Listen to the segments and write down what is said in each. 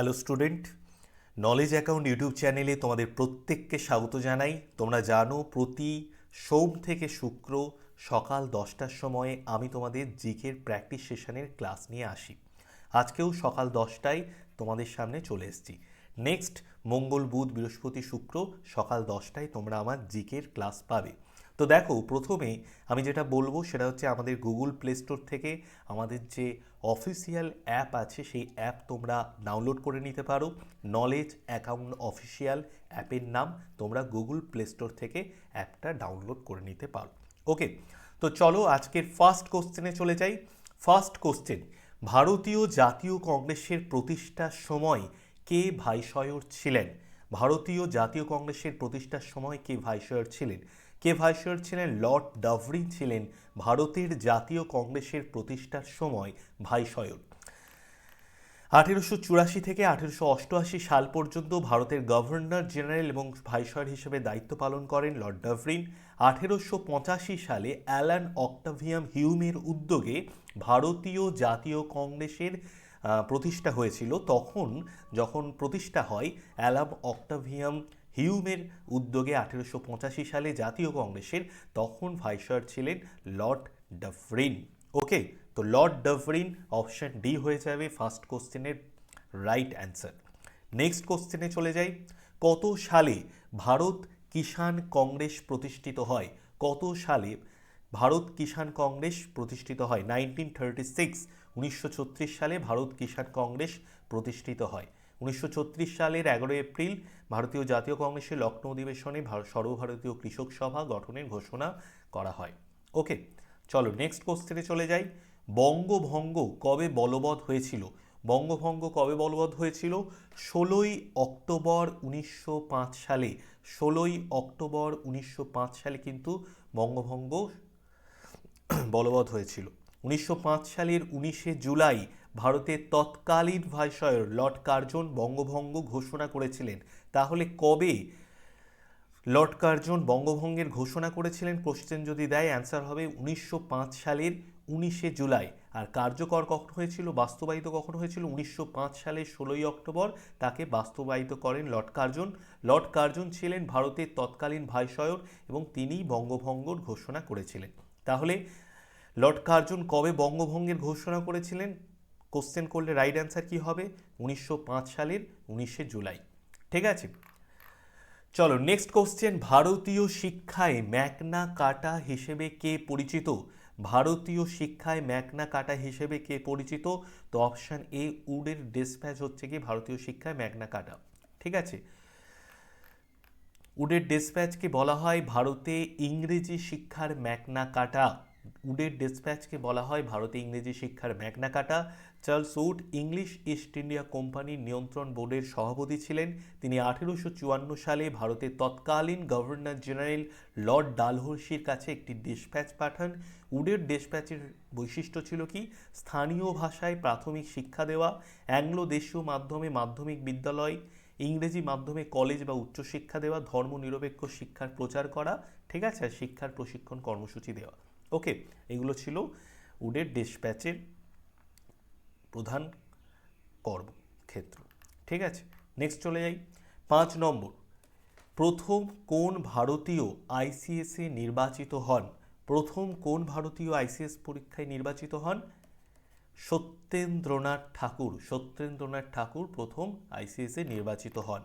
Hello student knowledge account YouTube চ্যানেলে তোমাদের প্রত্যেককে স্বাগত জানাই। তোমরা জানো, প্রতি সোম থেকে শুক্র সকাল দশটার সময়ে আমি তোমাদের জিকের প্র্যাকটিস সেশনের ক্লাস নিয়ে আসি। আজকেও সকাল দশটায় তোমাদের সামনে চলে এসেছি। নেক্সট মঙ্গল, বুধ, বৃহস্পতি, শুক্র সকাল দশটায় তোমরা আমার জিকের ক্লাস পাবে। তো দেখো, প্রথমে আমি যেটা বলব সেটা হচ্ছে আমাদের গুগল প্লে স্টোর থেকে আমাদের যে অফিসিয়াল অ্যাপ আছে, সেই অ্যাপ তোমরা ডাউনলোড করে নিতে পারো। নলেজ অ্যাকাউন্ট অফিসিয়াল অ্যাপের নাম তোমরা গুগল প্লে স্টোর থেকে অ্যাপটা ডাউনলোড করে নিতে পারো। ওকে তো চলো আজকের ফার্স্ট কোশ্চেনে চলে যাই। ফার্স্ট কোশ্চেন ভারতীয় জাতীয় কংগ্রেসের প্রতিষ্ঠার সময় কে ভাইসয়র ছিলেন? ভারতীয় জাতীয় কংগ্রেসের প্রতিষ্ঠার সময় কে ভাইসয়র ছিলেন? কে ভাইসয়র ছিলেন লর্ড ডাভরি ছিলেন ভারতের জাতীয় কংগ্রেসের প্রতিষ্ঠার সময় ভাইসয়র আঠেরোশো চুরাশি থেকে আঠেরোশো অষ্টআশি সাল পর্যন্ত ভারতের গভর্নর জেনারেল এবং ভাইসরয় হিসেবে দায়িত্ব পালন করেন লর্ড ডাভরিন। আঠেরোশো পঁচাশি সালে অ্যালান অক্টাভিয়াম হিউমের উদ্যোগে ভারতীয় জাতীয় কংগ্রেসের প্রতিষ্ঠা হয়েছিল। তখন যখন প্রতিষ্ঠা হয়, অ্যালাম অক্টাভিয়াম হিউমের উদ্যোগে আঠেরোশো পঁচাশি সালে জাতীয় কংগ্রেসের তখন ভাইসরয় ছিলেন লর্ড ডাভরিন। ওকে, তো লর্ড ডাভরিন অপশন ডি হয়ে যাবে ফার্স্ট কোশ্চেনের রাইট অ্যান্সার। নেক্সট কোশ্চেনে চলে যাই। কত সালে ভারত কিষাণ কংগ্রেস প্রতিষ্ঠিত হয়? কত সালে ভারত কিষাণ কংগ্রেস প্রতিষ্ঠিত হয়? নাইনটিন থার্টি সিক্স, উনিশশো ছত্রিশ সালে ভারত কিষাণ কংগ্রেস প্রতিষ্ঠিত হয়। উনিশশো ছত্রিশ সালের এগারোই এপ্রিল ভারতীয় জাতীয় কংগ্রেসের লখনৌ অধিবেশনে ভার- সর্বভারতীয় কৃষক সভা গঠনের ঘোষণা করা হয়। ওকে, চলো নেক্সট কোশ্চেনে চলে যাই। বঙ্গভঙ্গ কবে বলবৎ হয়েছিল? বঙ্গভঙ্গ কবে বলবৎ হয়েছিল? ষোলোই অক্টোবর উনিশশো পাঁচ সালে। ষোলোই অক্টোবর উনিশশো পাঁচ সালে কিন্তু বঙ্গভঙ্গ বলবৎ হয়েছিল। উনিশশো পাঁচ সালের উনিশে জুলাই ভারতের তৎকালীন ভাইসরয় লর্ড কার্জন বঙ্গভঙ্গ ঘোষণা করেছিলেন। তাহলে কবে লর্ড কার্জন বঙ্গভঙ্গের ঘোষণা করেছিলেন? কোশ্চেন যদি দেয়, অ্যান্সার হবে উনিশশো পাঁচ সালের উনিশে জুলাই। আর কার্যকর কখন হয়েছিল? বাস্তবায়িত কখন হয়েছিল? উনিশশো পাঁচ সালের ষোলোই অক্টোবর। তাকে বাস্তবায়িত করেন লর্ড কার্জন। লর্ড কার্জন ছিলেন ভারতের তৎকালীন ভাইসরয় এবং তিনিই বঙ্গভঙ্গর ঘোষণা করেছিলেন। তাহলে লর্ড কার্জন কবে বঙ্গভঙ্গের ঘোষণা করেছিলেন? কোশ্চেন করলে রাইট অ্যান্সার কি হবে? উনিশশো পাঁচ সালের উনিশে জুলাই। ঠিক আছে? চলো নেক্সট কোশ্চেন ভারতীয় শিক্ষায় ম্যাকনা কাটা হিসেবে কে পরিচিত? ভারতীয় শিক্ষায় ম্যাকনা কাটা হিসেবে কে পরিচিত? তো অপশান এ উডের ডিসপ্যাচ হচ্ছে কি ভারতীয় শিক্ষায় ম্যাকনা কাটা। ঠিক আছে? উডের ডিসপ্যাচকে বলা হয় ভারতে ইংরেজি শিক্ষার ম্যাকনা কাটা। উডের ডিসপ্যাচকে বলা হয় ভারতে ইংরেজি শিক্ষার Magna Carta. Charles Wood English East India কোম্পানির নিয়ন্ত্রণ বোর্ডের সভাপতি ছিলেন। তিনি আঠেরোশো চুয়ান্ন সালে ভারতের তৎকালীন গভর্নর জেনারেল লর্ড ডালহৌসির কাছে একটি ডিসপ্যাচ পাঠান। উডের ডিসপ্যাচের বৈশিষ্ট্য ছিল কি? স্থানীয় ভাষায় প্রাথমিক শিক্ষা দেওয়া, অ্যাংলো দেশীয় মাধ্যমে মাধ্যমিক বিদ্যালয়, ইংরেজি মাধ্যমে কলেজ বা উচ্চশিক্ষা দেওয়া ধর্মনিরপেক্ষ শিক্ষার প্রচার করা, ঠিক আছে? শিক্ষার প্রশিক্ষণ কর্মসূচি দেওয়া। ওকে, এগুলো ছিল উডের ডিসপ্যাচের প্রধান কর্মক্ষেত্র ঠিক আছে? নেক্সট চলে যাই। পাঁচ নম্বর। প্রথম কোন ভারতীয় আইসিএসে নির্বাচিত হন? প্রথম কোন ভারতীয় আইসিএস পরীক্ষায় নির্বাচিত হন? সত্যেন্দ্রনাথ ঠাকুর। সত্যেন্দ্রনাথ ঠাকুর প্রথম আইসিএসে নির্বাচিত হন।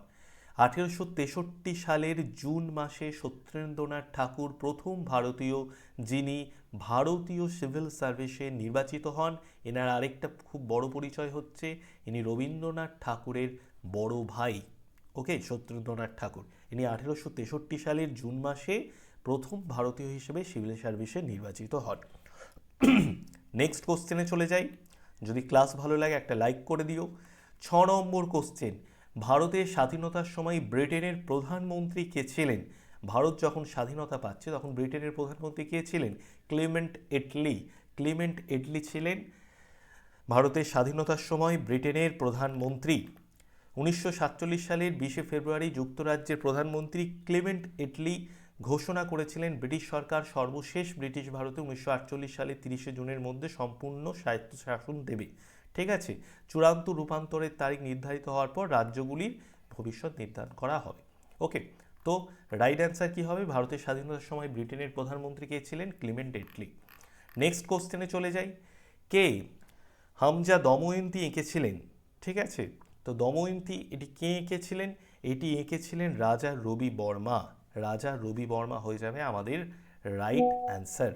আঠেরোশো তেষট্টি সালের জুন মাসে সত্যেন্দ্রনাথ ঠাকুর প্রথম ভারতীয়, যিনি ভারতীয় সিভিল সার্ভিসে নির্বাচিত হন। এনার আরেকটা খুব বড় পরিচয় হচ্ছে, ইনি রবীন্দ্রনাথ ঠাকুরের বড় ভাই। ওকে, সত্যেন্দ্রনাথ ঠাকুর। ইনি আঠেরোশো তেষট্টি সালের জুন মাসে প্রথম ভারতীয় হিসেবে সিভিল সার্ভিসে নির্বাচিত হন। নেক্সট কোশ্চেনে চলে যাই। যদি ক্লাস ভালো লাগে একটা লাইক করে দিও। ছ নম্বর কোশ্চেন। ভারতের স্বাধীনতার সময় ব্রিটেনের প্রধানমন্ত্রী কে ছিলেন? ভারত যখন স্বাধীনতা পাচ্ছে, তখন ব্রিটেনের প্রধানমন্ত্রী কে ছিলেন? Clement Attlee. ক্লেমেন্ট এটলি ছিলেন ভারতের স্বাধীনতার সময় ব্রিটেনের প্রধানমন্ত্রী। উনিশশো সাতচল্লিশ সালের বিশে ফেব্রুয়ারি যুক্তরাজ্যের প্রধানমন্ত্রী ক্লেমেন্ট এটলি ঘোষণা করেছিলেন, ব্রিটিশ সরকার সর্বশেষ ব্রিটিশ ভারতে উনিশশো সালের তিরিশে জুনের মধ্যে সম্পূর্ণ স্বায়ত্তশাসন দেবে। ঠিক আছে? চূড়ান্ত রূপান্তরের তারিখ নির্ধারিত হওয়ার পর রাজ্যগুলির ভবিষ্যৎ নির্ধারণ করা হবে। ওকে তো রাইট অ্যান্সার কী হবে? ভারতের স্বাধীনতার সময় ব্রিটেনের প্রধানমন্ত্রী কে ছিলেন? ক্লিমেন্ট ডেটলি নেক্সট কোশ্চেনে চলে যাই। কে? হামজা দময়ন্তী এঁকেছিলেন ঠিক আছে? তো দময়ন্তী এটি কে এঁকেছিলেন এটি এঁকেছিলেন রাজা রবি বর্মা। রাজা রবি বর্মা হয়ে যাবে আমাদের রাইট অ্যান্সার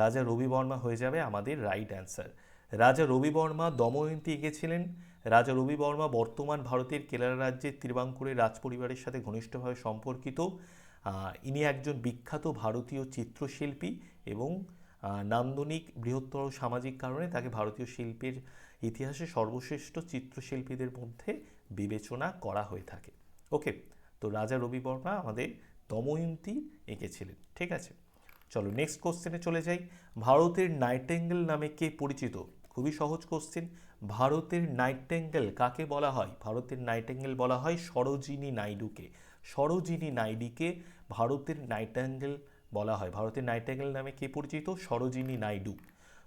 রাজা রবি বর্মা হয়ে যাবে আমাদের রাইট অ্যান্সার রাজা রবি বর্মা দময়ন্তী এঁকেছিলেন রাজা রবি বর্মা বর্তমান ভারতের কেরালা রাজ্যের তিরবাঙ্কুরের রাজপরিবারের সাথে ঘনিষ্ঠভাবে সম্পর্কিত। ইনি একজন বিখ্যাত ভারতীয় চিত্রশিল্পী এবং নান্দনিক বৃহত্তর সামাজিক কারণে তাকে ভারতীয় শিল্পের ইতিহাসে সর্বশ্রেষ্ঠ চিত্রশিল্পীদের মধ্যে বিবেচনা করা হয়ে থাকে। ওকে তো রাজা রবি বর্মা আমাদের দময়ন্তী এঁকেছিলেন, ঠিক আছে? চলো নেক্সট কোশ্চেনে চলে যাই। ভারতের নাইটেঙ্গেল নামে কে পরিচিত? খুবই সহজ কোশ্চেন ভারতের নাইটেঙ্গেল কাকে বলা হয়? ভারতের নাইটেঙ্গেল বলা হয় সরোজিনী নাইডুকে। সরোজিনী নাইডিকে ভারতের নাইটেঙ্গেল বলা হয়। ভারতের নাইটেঙ্গেল নামে কে পরিচিত? সরোজিনী নাইডু।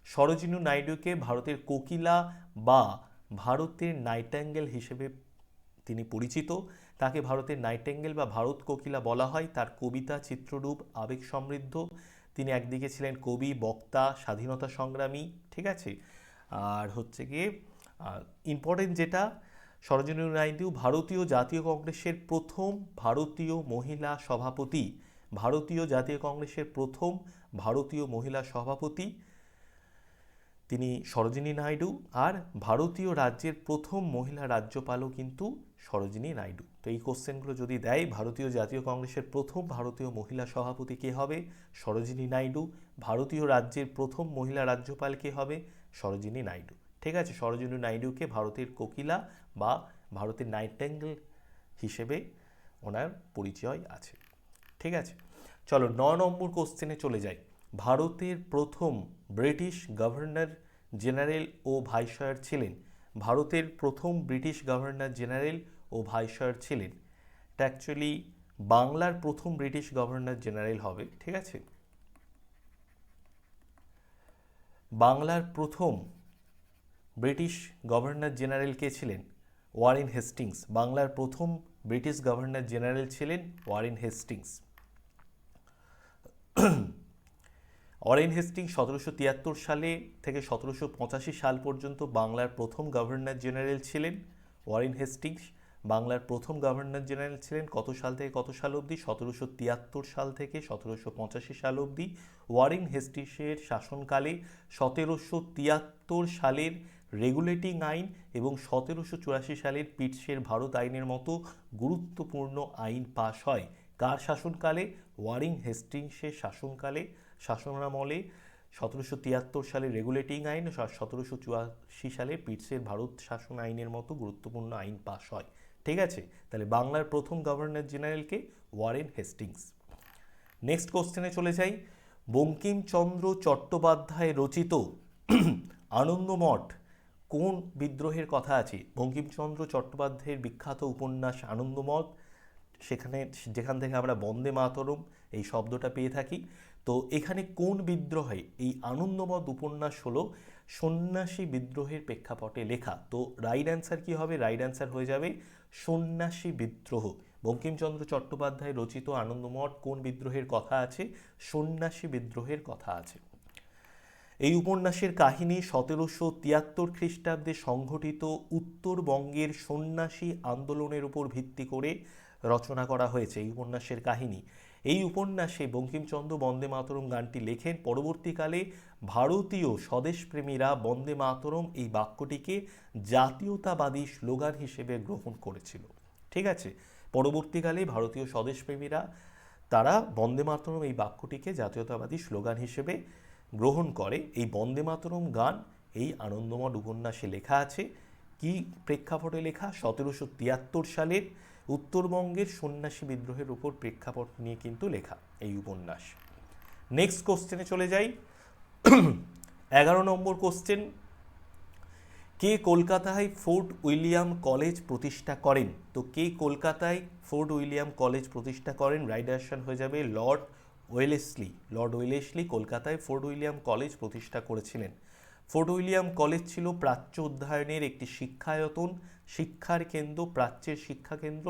সরোজিনী নাইডুকে ভারতের কোকিলা বা ভারতের নাইটেঙ্গেল হিসেবে তিনি পরিচিত। তাকে ভারতের নাইটেঙ্গেল বা ভারত কোকিলা বলা হয়। তার কবিতা, চিত্ররূপ, আবেগ সমৃদ্ধ। তিনি একদিকে ছিলেন কবি, বক্তা, স্বাধীনতা সংগ্রামী, ঠিক আছে? আর হচ্ছে গিয়ে ইম্পর্টেন্ট যেটা সরোজিনী নাইডু ভারতীয় জাতীয় কংগ্রেসের প্রথম ভারতীয় মহিলা সভাপতি, ভারতীয় জাতীয় কংগ্রেসের প্রথম ভারতীয় মহিলা সভাপতি, তিনি সরোজিনী নাইডু। আর ভারতীয় রাজ্যের প্রথম মহিলা রাজ্যপালও কিন্তু সরোজিনী নাইডু। তো এই কোশ্চেনগুলো যদি দেয়, ভারতীয় জাতীয় কংগ্রেসের প্রথম ভারতীয় মহিলা সভাপতি কে হবে? সরোজিনী নাইডু। ভারতীয় রাজ্যের প্রথম মহিলা রাজ্যপাল কে হবে? সরোজিনী নাইডু। ঠিক আছে, সরোজিনী নাইডুকে ভারতের কোকিলা বা ভারতের নাইটেঙ্গেল হিসেবে ওনার পরিচয় আছে। ঠিক আছে, চলো ন নম্বর কোশ্চেনে চলে যাই। ভারতের প্রথম ব্রিটিশ গভর্নর জেনারেল ও ভাইসরয় ছিলেন। ভারতের প্রথম ব্রিটিশ গভর্নর জেনারেল ও ভাইসরয় ছিলেন, এটা অ্যাকচুয়ালি বাংলার প্রথম ব্রিটিশ গভর্নর জেনারেল হবে, ঠিক আছে? বাংলার প্রথম ব্রিটিশ গভর্নর জেনারেল কে ছিলেন? Warren Hastings. বাংলার প্রথম ব্রিটিশ গভর্নর জেনারেল ছিলেন ওয়ারেন হেস্টিংস। অরেন হেস্টিং সতেরোশো তিয়াত্তর সালে থেকে সতেরোশো পঁচাশি সাল পর্যন্ত বাংলার প্রথম গভর্নর জেনারেল ছিলেন ওয়ারেন হেস্টিংস। বাংলার প্রথম গভর্নর জেনারেল ছিলেন কত সাল থেকে কত সাল অবধি? সতেরোশো তিয়াত্তর সাল থেকে সতেরোশো পঁচাশি সাল অবধি। ওয়ারেন হেস্টিংসের শাসনকালে সতেরোশো তিয়াত্তর সালের রেগুলেটিং আইন এবং সতেরোশো চুরাশি সালের পিটসের ভারত আইনের মতো গুরুত্বপূর্ণ আইন পাশ হয়। কার শাসনকালে? ওয়ারিং হেস্টিংসের শাসনকালে, শাসনামলে সতেরোশো তিয়াত্তর সালে রেগুলেটিং আইন সতেরোশো চুরাশি সালে পিটসের ভারত শাসন আইনের মতো গুরুত্বপূর্ণ আইন পাশ হয়। ঠিক আছে? তাহলে বাংলার প্রথম গভর্নর জেনারেলকে ওয়ারেন হেস্টিংস নেক্সট কোশ্চেনে চলে যাই। বঙ্কিমচন্দ্র চট্টোপাধ্যায় রচিত আনন্দমঠ কোন বিদ্রোহের কথা আছে? বঙ্কিমচন্দ্র চট্টোপাধ্যায়ের বিখ্যাত উপন্যাস আনন্দমঠ সেখানে, যেখান থেকে আমরা বন্দে মাতরম এই শব্দটা পেয়ে থাকি। তো এখানে কোন বিদ্রোহে এই আনন্দমদ উপন্যাস হলো? সন্ন্যাসী বিদ্রোহের প্রেক্ষাপটে লেখা। তো রাইট অ্যান্সার কী হবে? রাইট অ্যান্সার হয়ে যাবে সন্ন্যাসী বিদ্রোহ। বঙ্কিমচন্দ্র চট্টোপাধ্যায় রচিত আনন্দমঠ কোন বিদ্রোহের কথা আছে? সন্ন্যাসী বিদ্রোহের কথা আছে। এই উপন্যাসের কাহিনী সতেরোশো তিয়াত্তর খ্রিস্টাব্দে সংঘটিত উত্তরবঙ্গের সন্ন্যাসী আন্দোলনের উপর ভিত্তি করে রচনা করা হয়েছে এই উপন্যাসের কাহিনী। এই উপন্যাসে বঙ্কিমচন্দ্র বন্দে মাতরম গানটি লেখেন। পরবর্তীকালে ভারতীয় স্বদেশপ্রেমীরা বন্দে মাতরম এই বাক্যটিকে জাতীয়তাবাদী স্লোগান হিসেবে গ্রহণ করেছিল। ঠিক আছে? পরবর্তীকালে ভারতীয় স্বদেশপ্রেমীরা, তারা বন্দে মাতরম এই বাক্যটিকে জাতীয়তাবাদী স্লোগান হিসেবে গ্রহণ করে। এই বন্দে মাতরম গান, এই আনন্দমঠ উপন্যাসে লেখা আছে। কি প্রেক্ষাপটে লেখা? সতেরোশো তিয়াত্তর সালের উত্তরবঙ্গের সন্ন্যাসী বিদ্রোহের উপর প্রেক্ষাপট নিয়ে কিন্তু লেখা এই উপন্যাস। নেক্সট কোশ্চেনে চলে যাই। এগারো নম্বর কোশ্চেন কে কলকাতায় ফোর্ট উইলিয়াম কলেজ প্রতিষ্ঠা করেন? তো কে কলকাতায় ফোর্ট উইলিয়াম কলেজ প্রতিষ্ঠা করেন? রাইট অ্যাকশন হয়ে যাবে লর্ড ওয়েলেসলি। লর্ড ওয়েলেসলি কলকাতায় ফোর্ট উইলিয়াম কলেজ প্রতিষ্ঠা করেছিলেন। ফোর্ট উইলিয়াম কলেজ ছিল প্রাচ্য অধ্যয়নের একটি শিক্ষায়তন, শিক্ষার কেন্দ্র, প্রাচ্যের শিক্ষা কেন্দ্র,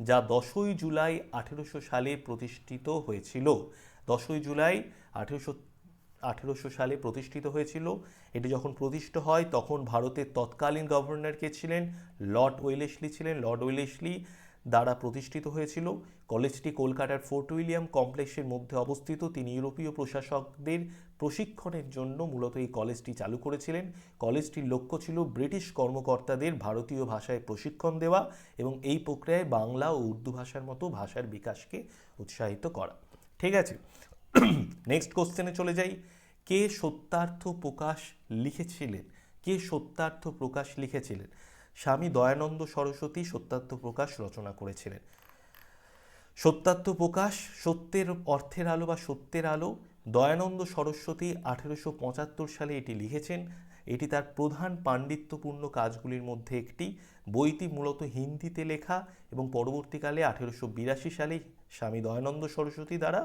যা দশই জুলাই আঠেরোশো সালে প্রতিষ্ঠিত হয়েছিল। দশই জুলাই আঠেরোশো আঠেরোশো সালে প্রতিষ্ঠিত হয়েছিল। এটি যখন প্রতিষ্ঠিত হয়, তখন ভারতের তৎকালীন গভর্নর কে ছিলেন? লর্ড ওয়েলেসলি ছিলেন। লর্ড ওয়েলেসলি দ্বারা প্রতিষ্ঠিত হয়েছিল। কলেজটি কলকাতার ফোর্ট উইলিয়াম কমপ্লেক্সের মধ্যে অবস্থিত। তিনি ইউরোপীয় প্রশাসকদের প্রশিক্ষণের জন্য মূলত এই কলেজটি চালু করেছিলেন। কলেজটির লক্ষ্য ছিল ব্রিটিশ কর্মকর্তাদের ভারতীয় ভাষায় প্রশিক্ষণ দেওয়া এবং এই প্রক্রিয়ায় বাংলা ও উর্দু ভাষার মতো ভাষার বিকাশকে উৎসাহিত করা। ঠিক আছে। নেক্সট কোশ্চেনে চলে যাই। কে সত্যার্থ প্রকাশ লিখেছিলেন? কে সত্যার্থ প্রকাশ লিখেছিলেন? স্বামী দয়ানন্দ সরস্বতী সত্যার্থ প্রকাশ রচনা করেছিলেন। সত্যার্থ প্রকাশ সত্যের অর্থের আলো বা সত্যের আলো দয়ানন্দ সরস্বতী আঠেরোশো পঁচাত্তর সালে এটি লিখেছেন। এটি তার প্রধান পাণ্ডিত্যপূর্ণ কাজগুলির মধ্যে একটি। বইটি মূলত হিন্দিতে লেখা এবং পরবর্তীকালে আঠেরোশো বিরাশি সালে স্বামী দয়ানন্দ সরস্বতী দ্বারা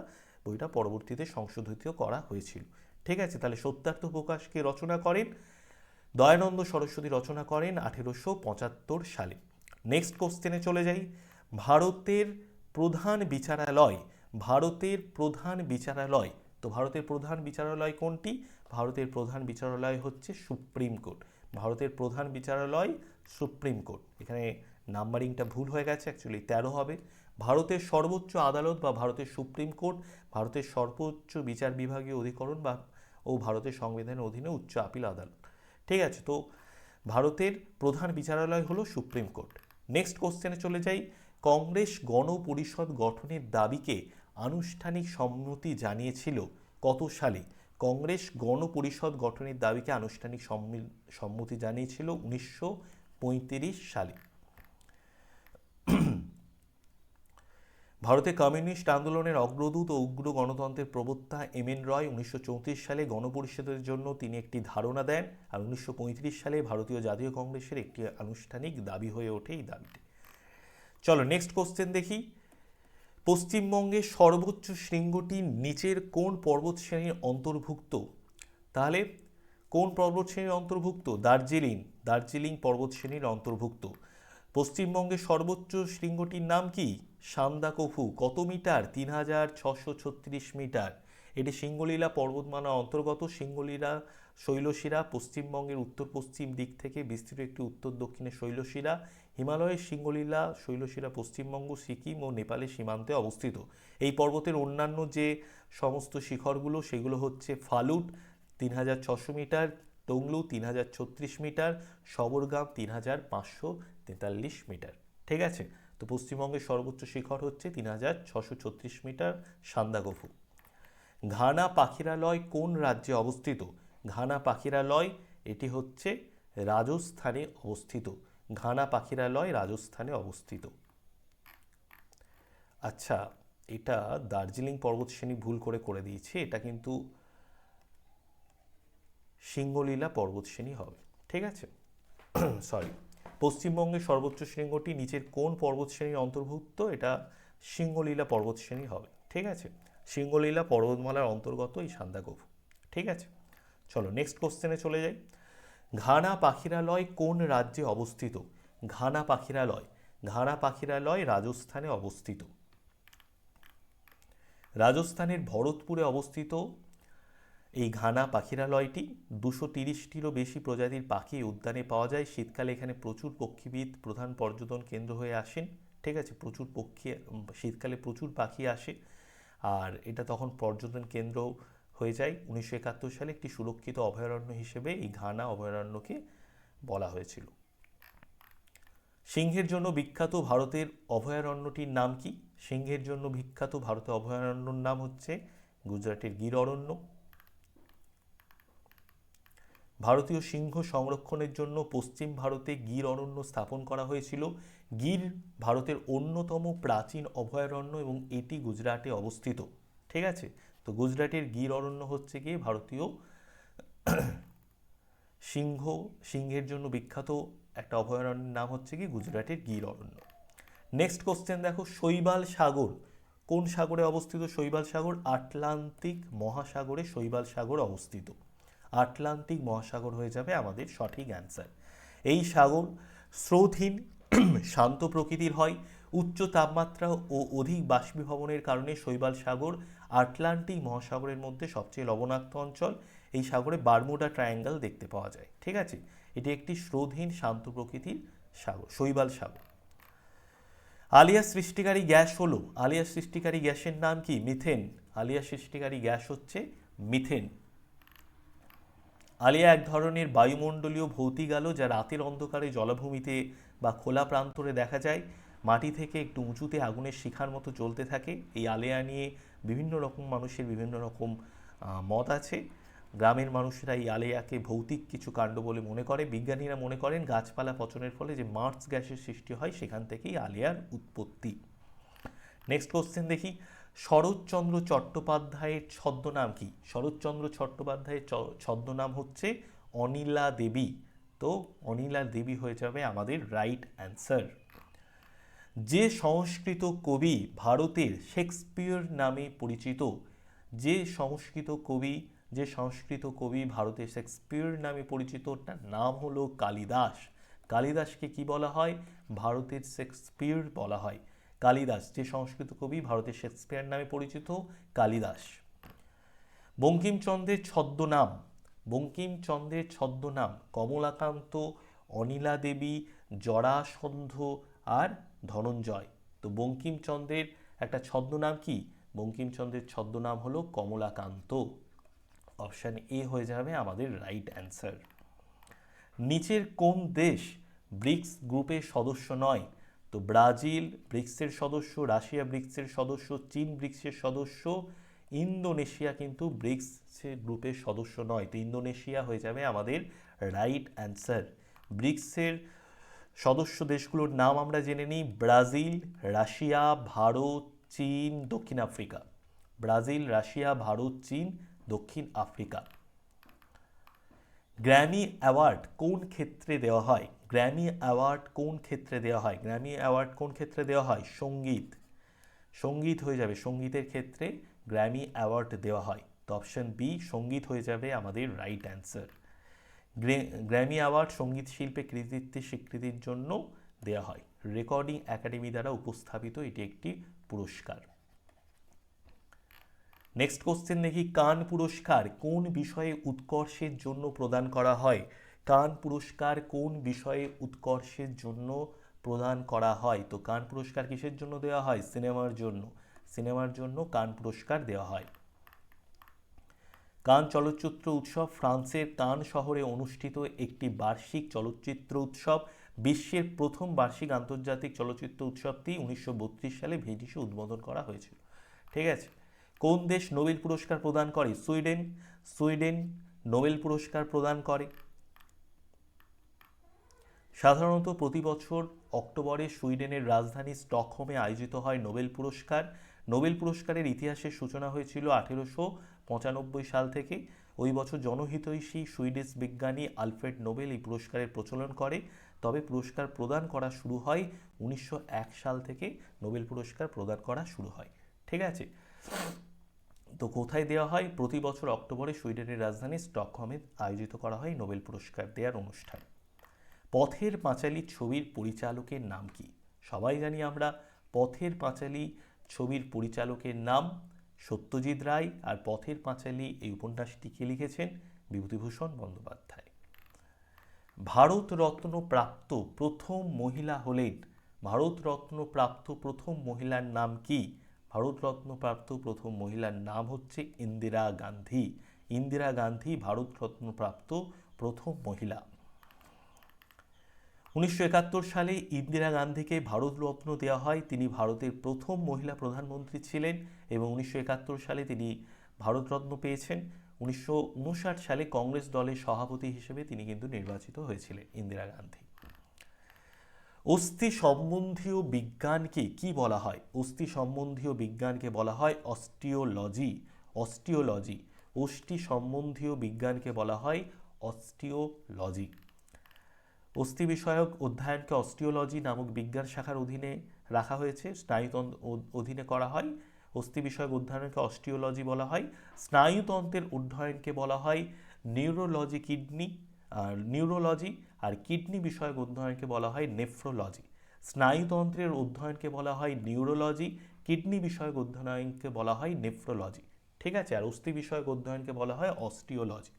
বইটা পরবর্তীতে সংশোধিত করা হয়েছিল। ঠিক আছে, তাহলে সত্যার্থ প্রকাশকে রচনা করেন। দয়ানন্দ সরস্বতী রচনা করেন আঠেরোশো পঁচাত্তর সালে। নেক্সট কোশ্চেনে চলে যাই। ভারতের প্রধান বিচারালয়, ভারতের প্রধান বিচারালয়। তো ভারতের প্রধান বিচারালয় কোনটি? ভারতের প্রধান বিচারালয় হচ্ছে সুপ্রিম কোর্ট। ভারতের প্রধান বিচারালয় সুপ্রিম কোর্ট। এখানে নাম্বারিংটা ভুল হয়ে গেছে অ্যাকচুয়ালি তেরো হবে। ভারতের সর্বোচ্চ আদালত বা ভারতের সুপ্রিম কোর্ট, ভারতের সর্বোচ্চ বিচার বিভাগীয় অধিকরণ বা ও ভারতের সংবিধানের অধীনে উচ্চ আপিল আদালত। ঠিক আছে, তো ভারতের প্রধান বিচারালয় হলো সুপ্রিম কোর্ট। নেক্সট কোশ্চেনে চলে যাই। কংগ্রেস গণপরিষদ গঠনের দাবিকে আনুষ্ঠানিক সম্মতি জানিয়েছিল কত সালে? কংগ্রেস গণপরিষদ গঠনের দাবিকে আনুষ্ঠানিক সম্মতি জানিয়েছিল উনিশশো পঁয়ত্রিশ সালে। ভারতে কমিউনিস্ট আন্দোলনের অগ্রদূত ও উগ্র গণতন্ত্রের প্রবক্তা এম এন রয় উনিশশো চৌত্রিশ সালে গণপরিষদের জন্য তিনি একটি ধারণা দেন আর উনিশশো পঁয়ত্রিশ সালে ভারতীয় জাতীয় কংগ্রেসের একটি আনুষ্ঠানিক দাবি হয়ে ওঠে এই দাবিটি চলো নেক্সট কোশ্চেন দেখি। পশ্চিমবঙ্গের সর্বোচ্চ শৃঙ্গটি নিচের কোন পর্বত শ্রেণির অন্তর্ভুক্ত? তাহলে কোন পর্বত শ্রেণির অন্তর্ভুক্ত? দার্জিলিং। দার্জিলিং পর্বত শ্রেণির অন্তর্ভুক্ত। পশ্চিমবঙ্গের সর্বোচ্চ শৃঙ্গটির নাম কি? সান্দাকফু, কত মিটার? তিন হাজার ছশো ছত্রিশ মিটার। এটি সিঙ্গলীলা পর্বতমালা অন্তর্গত। সিঙ্গলীলা শৈলশিরা পশ্চিমবঙ্গের উত্তর পশ্চিম দিক থেকে বিস্তৃত একটি উত্তর দক্ষিণে শৈলশিরা। হিমালয়ের সিঙ্গলীলা শৈলশিরা পশ্চিমবঙ্গ, সিকিম ও নেপালের সীমান্তে অবস্থিত। এই পর্বতের অন্যান্য যে সমস্ত শিখরগুলো, সেগুলো হচ্ছে ফালুট তিন হাজার ছশো মিটার টংলু তিন হাজার ছত্রিশ মিটার, সবরগাম তিন হাজার পাঁচশো তেতাল্লিশ মিটার। ঠিক আছে? তো পশ্চিমবঙ্গের সর্বোচ্চ শিখর হচ্ছে তিন হাজার ছশো ছত্রিশ মিটার সান্দাগফু। ঘানা পাখিরালয় কোন রাজ্যে অবস্থিত? ঘানা পাখিরালয়, এটি হচ্ছে রাজস্থানে অবস্থিত। ঘানা পাখিরালয় রাজস্থানে অবস্থিত। আচ্ছা এটা দার্জিলিং পর্বতশ্রেণী ভুল করে করে দিয়েছি, এটা কিন্তু সিঙ্গলীলা পর্বতশ্রেণী হবে, ঠিক আছে? সরি পশ্চিমবঙ্গের সর্বোচ্চ শৃঙ্গটি নিচের কোন পর্বতশ্রেণীর অন্তর্ভুক্ত? এটা সিঙ্গলীলা পর্বতশ্রেণী হবে। ঠিক আছে? সিঙ্গলীলা পর্বতমালার অন্তর্গত এই সান্দাকোভ। ঠিক আছে? চলো নেক্সট কোশ্চেনে চলে যাই। ঘানা পাখিরালয় কোন রাজ্যে অবস্থিত? ঘানা পাখিরালয়। ঘানা পাখিরালয় রাজস্থানে অবস্থিত। রাজস্থানের ভরতপুরে অবস্থিত এই ঘানা পাখিরালয়টি দুশো তিরিশটিরও বেশি প্রজাতির পাখি উদ্যানে পাওয়া যায়। শীতকালে এখানে প্রচুর পক্ষীবিদ, প্রধান পর্যটন কেন্দ্র হয়ে আসেন। ঠিক আছে, প্রচুর পক্ষী শীতকালে প্রচুর পাখি আসে। আর এটা তখন পর্যটন কেন্দ্র হয়ে যায়। উনিশশো একাত্তর সালে একটি সুরক্ষিত অভয়ারণ্য হিসেবে এই ঘানা অভয়ারণ্যকে বলা হয়েছিল। সিংহের জন্য বিখ্যাত ভারতের অভয়ারণ্যটির নাম কি? সিংহের জন্য বিখ্যাত ভারতের অভয়ারণ্যর নাম হচ্ছে গুজরাটের গির অরণ্য ভারতীয় সিংহ সংরক্ষণের জন্য পশ্চিম ভারতে গির অরণ্য স্থাপন করা হয়েছিল। গির ভারতের অন্যতম প্রাচীন অভয়ারণ্য এবং এটি গুজরাটে অবস্থিত। ঠিক আছে? তো গুজরাটের গির অরণ্য হচ্ছে গিয়ে ভারতীয় সিংহ, সিংহের জন্য বিখ্যাত একটা অভয়ারণ্যের নাম হচ্ছে কি গুজরাটের গির অরণ্য। নেক্সট কোশ্চেন দেখো, শৈবাল সাগর। কোন সাগরে অবস্থিত শৈবাল সাগর? আটলান্টিক মহাসাগরে শৈবাল সাগর অবস্থিত। আটলান্টিক মহাসাগর হয়ে যাবে আমাদের সঠিক অ্যান্সার এই সাগর স্রোতহীন, শান্ত প্রকৃতির হয়, উচ্চ তাপমাত্রা ও অধিক বাষ্পীভবনের কারণে শৈবাল সাগর আটলান্টিক মহাসাগরের মধ্যে সবচেয়ে লবণাক্ত অঞ্চল। এই সাগরে বারমুডা ট্রায়াঙ্গেল দেখতে পাওয়া যায়, ঠিক আছে? এটি একটি স্রোতহীন, শান্ত প্রকৃতির সাগর, শৈবাল সাগর। আলিয়া সৃষ্টিকারী গ্যাস হলো, আলিয়া সৃষ্টিকারী গ্যাসের নাম কি? মিথেন। আলিয়া সৃষ্টিকারী গ্যাস হচ্ছে মিথেন। আলিয়া এক ধরনের বায়ুমণ্ডলীয় ভৌতিক আলো যা রাতের অন্ধকারে জলাভূমিতে বা খোলা প্রান্তরে দেখা যায়। মাটি থেকে একটু উঁচুতে আগুনের শিখার মতো জ্বলতে থাকে। এই আলিয়া নিয়ে বিভিন্ন রকম মানুষের বিভিন্ন রকম মত আছে। গ্রামের মানুষেরা এই আলিয়াকে ভৌতিক কিছু কাণ্ড বলে মনে করে। বিজ্ঞানীরা মনে করেন গাছপালা পচনের ফলে যে মার্চ গ্যাসের সৃষ্টি হয়, সেখান থেকেই আলিয়ার উৎপত্তি। নেক্সট কোশ্চেন দেখি। শরৎচন্দ্র চট্টোপাধ্যায়ের ছদ্মনাম কি? শরৎচন্দ্র চট্টোপাধ্যায়ের ছদ্মনাম হচ্ছে অনিলা দেবী। তো অনিলা দেবী হয়ে যাবে আমাদের রাইট অ্যান্সার যে সংস্কৃত কবি ভারতের শেক্সপিয়র নামে পরিচিত, যে সংস্কৃত কবি, যে সংস্কৃত কবি ভারতের শেক্সপিয়র নামে পরিচিত, তার নাম হলো কালিদাস। কালিদাসকে কি বলা হয়? ভারতের শেক্সপিয়র বলা হয়। কালিদাস, যে সংস্কৃত কবি ভারতের শেক্সপিয়র নামে পরিচিত, কালিদাস। বঙ্কিমচন্দ্রের ছদ্মনাম বঙ্কিমচন্দ্রের ছদ্মনাম কমলাকান্ত অনিলা দেবী জরাসন্ধ আর ধনঞ্জয়। তো বঙ্কিমচন্দ্রের একটা ছদ্মনাম কি? বঙ্কিমচন্দ্রের ছদ্মনাম হলো কমলাকান্ত। অপশান এ হয়ে যাবে আমাদের রাইট অ্যান্সার। নিচের কোন দেশ ব্রিক্স গ্রুপের সদস্য নয়? তো ব্রাজিল ব্রিক্সের সদস্য, রাশিয়া ব্রিক্সের সদস্য, চীন ব্রিক্সের সদস্য, ইন্দোনেশিয়া কিন্তু ব্রিক্স গ্রুপের সদস্য নয়। তো ইন্দোনেশিয়া হয়ে যাবে আমাদের রাইট অ্যান্সার। ব্রিক্সের সদস্য দেশগুলোর নাম আমরা জেনে নিই। ব্রাজিল, রাশিয়া, ভারত, চীন, দক্ষিণ আফ্রিকা। ব্রাজিল, রাশিয়া, ভারত, চীন, দক্ষিণ আফ্রিকা। গ্র্যামি অ্যাওয়ার্ড কোন ক্ষেত্রে দেওয়া হয়? গ্র্যামি অ্যাওয়ার্ড কোন ক্ষেত্রে দেওয়া হয়? গ্র্যামি অ্যাওয়ার্ড কোন ক্ষেত্রে দেওয়া হয়? সংগীত। সংগীত হয়ে যাবে। সঙ্গীতের ক্ষেত্রে গ্র্যামি অ্যাওয়ার্ড দেওয়া হয়। তো অপশন বি সংগীত হয়ে যাবে আমাদের রাইট অ্যান্সার গ্র্যামি অ্যাওয়ার্ড সংগীত শিল্পে কৃতিত্বের স্বীকৃতির জন্য দেওয়া হয়। রেকর্ডিং একাডেমি দ্বারা উপস্থাপিত এটি একটি পুরস্কার। নেক্সট কোশ্চেন দেখি, কান পুরস্কার কোন বিষয়ে উৎকর্ষের জন্য প্রদান করা হয়? কান পুরস্কার কোন বিষয়ে উৎকর্ষের জন্য প্রদান করা হয়? তো কান পুরস্কার কিসের জন্য দেওয়া হয়? সিনেমার জন্য। সিনেমার জন্য কান পুরস্কার দেওয়া হয়। কান চলচ্চিত্র উৎসব ফ্রান্সের কান শহরে অনুষ্ঠিত একটি বার্ষিক চলচ্চিত্র উৎসব। বিশ্বের প্রথম বার্ষিক আন্তর্জাতিক চলচ্চিত্র উৎসবটি উনিশশো বত্রিশ সালে ভেনিসে উদ্বোধন করা হয়েছিল। ঠিক আছে? কোন দেশ নোবেল পুরস্কার প্রদান করে? সুইডেন। সুইডেন নোবেল পুরস্কার প্রদান করে। সাধারণত প্রতি বছর অক্টোবরে সুইডেনের রাজধানী স্টকহোমে আয়োজিত হয় নোবেল পুরস্কার। নোবেল পুরস্কারের ইতিহাসের সূচনা হয়েছিল আঠেরোশো পঁচানব্বই সাল থেকে। ওই বছর জনহিতৈষী সুইডিশ বিজ্ঞানী আলফ্রেড নোবেল এই পুরস্কারের প্রচলন করে। তবে পুরস্কার প্রদান করা শুরু হয় উনিশশো এক সাল থেকে নোবেল পুরস্কার প্রদান করা শুরু হয়। ঠিক আছে? তো কোথায় দেওয়া হয়? প্রতি বছর অক্টোবরে সুইডেনের রাজধানী স্টকহোমে আয়োজিত করা হয় নোবেল পুরস্কার দেওয়ার অনুষ্ঠান। পথের পাঁচালী ছবির পরিচালকের নাম কি? সবাই জানি আমরা পথের পাঁচালী ছবির পরিচালকের নাম, সত্যজিৎ রায়, আর পথের পাঁচালী এই উপন্যাসটি কে লিখেছেন? বিভূতিভূষণ বন্দ্যোপাধ্যায়। ভারতরত্ন প্রাপ্ত প্রথম মহিলা হলেন, ভারতরত্ন প্রাপ্ত প্রথম মহিলার নাম কি? ভারতরত্ন প্রাপ্ত প্রথম মহিলার নাম হচ্ছে ইন্দিরা গান্ধী। ইন্দিরা গান্ধী ভারতরত্ন প্রাপ্ত প্রথম মহিলা। উনিশশো একাত্তর সালে ইন্দিরা গান্ধীকে ভারতরত্ন দেওয়া হয়। তিনি ভারতের প্রথম মহিলা প্রধানমন্ত্রী ছিলেন এবং উনিশশো একাত্তর সালে তিনি ভারতরত্ন পেয়েছেন। উনিশশো উনষাট সালে কংগ্রেস দলের সভাপতি হিসেবে তিনি কিন্তু নির্বাচিত হয়েছিলেন ইন্দিরা গান্ধী। অস্থি সম্বন্ধীয় বিজ্ঞানকে কি বলা হয়? অস্থি সম্বন্ধীয় বিজ্ঞানকে বলা হয় অস্টিওলজি। অস্টিওলজি, অস্থি সম্বন্ধীয় বিজ্ঞানকে বলা হয় অস্টিওলজি। অস্থি বিষয়ক অধ্যয়নকে অস্টিওলজি নামক বিজ্ঞান শাখার অধীনে রাখা হয়েছে। স্নায়ুতন্ত্র অধীনে করা হয়। অস্থি বিষয়ক অধ্যয়নকে অস্টিওলজি বলা হয়। স্নায়ুতন্ত্রের অধ্যয়নকে বলা হয় নিউরোলজি কিডনি। আর নিউরোলজি আর কিডনি বিষয়ক অধ্যয়নকে বলা হয় নেফ্রোলজি। স্নায়ুতন্ত্রের অধ্যয়নকে বলা হয় নিউরোলজি। কিডনি বিষয়ক অধ্যয়নকে বলা হয় নেফ্রোলজি। ঠিক আছে? আর অস্থি বিষয়ক অধ্যয়নকে বলা হয় অস্টিওলজি।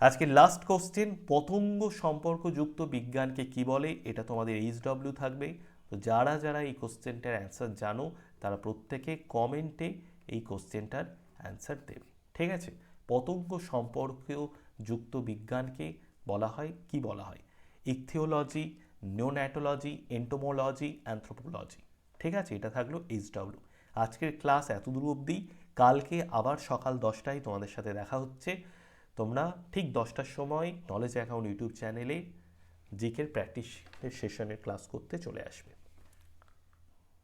আজকে লাস্ট কোশ্চেন পতঙ্গ সম্পর্কযুক্ত বিজ্ঞানকে কি বলে? এটা তোমাদের এইচডব্লিউ থাকবে। তো যারা যারা এই কোশ্চেনটার অ্যান্সার জানো, তারা প্রত্যেকে কমেন্টে এই কোশ্চেনটার অ্যান্সার দেবে। ঠিক আছে? পতঙ্গ সম্পর্কেও যুক্ত বিজ্ঞানকে বলা হয়, কি বলা হয়? Ichthyology, neonatology, entomology, anthropology. ঠিক আছে, এটা থাকল এইচডব্লিউ আজকের ক্লাস এতদূর অবধি। কালকে আবার সকাল দশটায় তোমাদের সাথে দেখা হচ্ছে। তোমরা ঠিক দশটার সময় নলেজ অ্যাকাউন্ট ইউটিউব চ্যানেলে জিকের প্র্যাকটিস সেশনের ক্লাস করতে চলে আসবে।